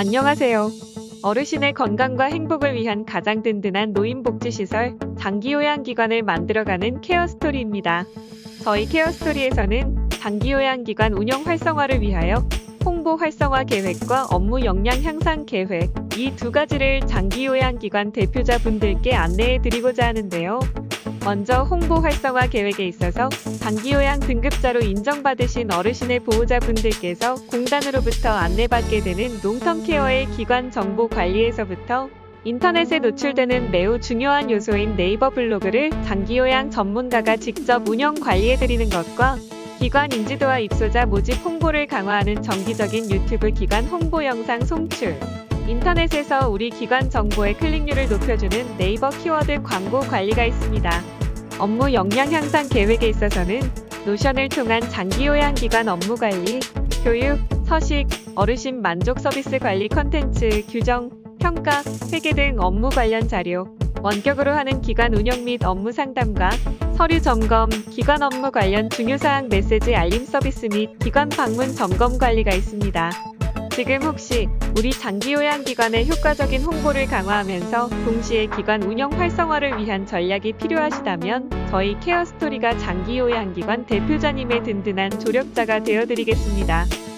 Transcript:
안녕하세요. 어르신의 건강과 행복을 위한 가장 든든한 노인복지시설, 장기요양기관을 만들어가는 케어스토리입니다. 저희 케어스토리에서는 장기요양기관 운영 활성화를 위하여 홍보 활성화 계획과 업무 역량 향상 계획, 이 두 가지를 장기요양기관 대표자분들께 안내해 드리고자 하는데요. 먼저 홍보 활성화 계획에 있어서 장기요양 등급자로 인정받으신 어르신의 보호자분들께서 공단으로부터 안내받게 되는 롱텀 케어의 기관 정보 관리에서부터 인터넷에 노출되는 매우 중요한 요소인 네이버 블로그를 장기요양 전문가가 직접 운영 관리해드리는 것과 기관 인지도와 입소자 모집 홍보를 강화하는 정기적인 유튜브 기관 홍보 영상 송출, 인터넷에서 우리 기관 정보의 클릭률을 높여주는 네이버 키워드 광고 관리가 있습니다. 업무 역량 향상 계획에 있어서는 노션을 통한 장기 요양 기관 업무 관리, 교육, 서식, 어르신 만족 서비스 관리 컨텐츠, 규정, 평가, 회계 등 업무 관련 자료, 원격으로 하는 기관 운영 및 업무 상담과 서류 점검, 기관 업무 관련 중요사항 메시지 알림 서비스 및 기관 방문 점검 관리가 있습니다. 지금 혹시 우리 장기요양기관의 효과적인 홍보를 강화하면서 동시에 기관 운영 활성화를 위한 전략이 필요하시다면 저희 케어스토리가 장기요양기관 대표자님의 든든한 조력자가 되어드리겠습니다.